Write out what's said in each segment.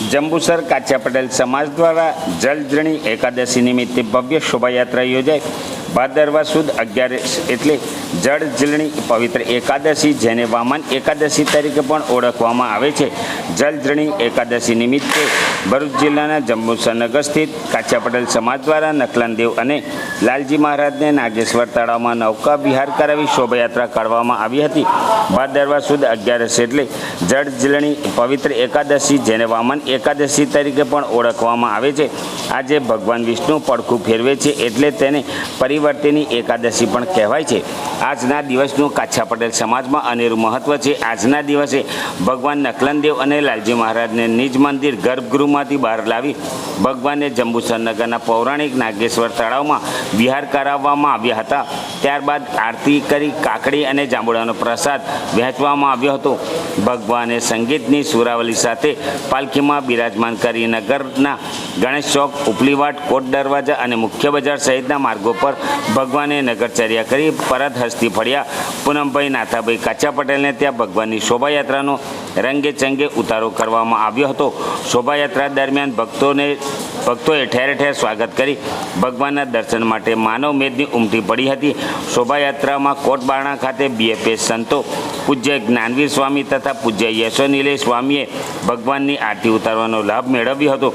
જંબુસર કાચા પટેલ સમાજ દ્વારા જલજ્રણી એકાદશી નિમિત્તે ભવ્ય શોભાયાત્રા યોજાઈ. ભાદરવા સુદ અગિયાર એટલે જળ જળણી પવિત્ર એકાદશી, જેને વામન એકાદશી તરીકે પણ ઓળખવામાં આવે છે. જલજણી એકાદશી નિમિત્તે ભરૂચ જિલ્લાના જંબુસરનગર સ્થિત કાચા સમાજ દ્વારા નકલનદેવ અને લાલજી મહારાજને નાગેશ્વર તળાવમાં નૌકા વિહાર કરાવી શોભાયાત્રા કાઢવામાં આવી હતી. ભાદરવા સુદ અગિયારસ એટલે જળ જળણી પવિત્ર એકાદશી, જેને વામન એકાદશી તરીકે પણ ઓળખવામાં આવે છે. આજે ભગવાન વિષ્ણુ પડખું ફેરવે છે એટલે તેને પરિવર્તિની એકાદશી પણ કહેવાય છે. આજના દિવસનું કાછા પટેલ સમાજમાં અનેરું મહત્વ છે. આજના દિવસે ભગવાન નકલનદેવ અને લાલજી મહારાજને નિજ મંદિર ગર્ભગૃહમાંથી બહાર લાવી ભગવાનને જંબુસર નગરના પૌરાણિક નાગેશ્વર તળાવમાં વિહાર કરાવવામાં આવ્યા હતા. ત્યારબાદ આરતી કરી કાકડી અને જાંબુડાનો પ્રસાદ વહેંચવામાં આવ્યો હતો. ભગવાને સંગીતની સુરાવલી સાથે પાલખીમાં બિરાજમાન કરી નગરના ગણેશ ચોક, ઉપલીવાટ, કોટ દરવાજા અને મુખ્ય બજાર સહિતના માર્ગો પર ભગવાને નગરચર્યા કરી પરત હસ્તી ફળ્યા પૂનમભાઈ નાથાભાઈ કાચા પટેલને ત્યાં ભગવાનની શોભાયાત્રાનો રંગે ચંગે ઉતારો કરવામાં આવ્યો હતો. શોભાયાત્રા દરમિયાન ભક્તોને ભક્તોએ ઠેર ઠેર સ્વાગત કરી. ભગવાનના દર્શન માટે માનવ મેદની ઉમટી પડી હતી. શોભાયાત્રામાં કોટબારણા ખાતે બીએફએસ સંતો, પૂજ્ય જ્ઞાનવીર સ્વામી તથા પૂજ્ય યશોનીલે સ્વામીએ ભગવાનની આરતી ઉતારવાનો લાભ મેળવ્યો હતો.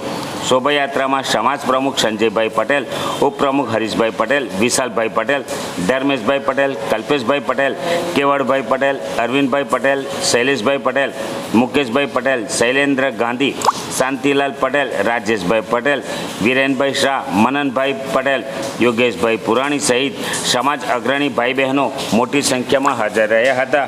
શોભાયાત્રામાં સમાજ પ્રમુખ સંજયભાઈ પટેલ, ઉપપ્રમુખ હરીશભાઈ પટેલ, વિશાલભાઈ પટેલ, ધર્મેશભાઈ પટેલ, કલ્પેશભાઈ પટેલ, કેવળભાઈ પટેલ, અરવિંદભાઈ પટેલ, શૈલેષભાઈ પટેલ, મુકેશભાઈ પટેલ, શૈલેન્દ્ર ગાંધી શાંતિલાલ પટેલ, રાજેશભાઈ પટેલ, વિરેનભાઈ શાહ, મનનભાઈ પટેલ, યોગેશભાઈ પુરાણી સહિત સમાજ અગ્રણી ભાઈ બહેનો મોટી સંખ્યામાં હાજર રહ્યા હતા.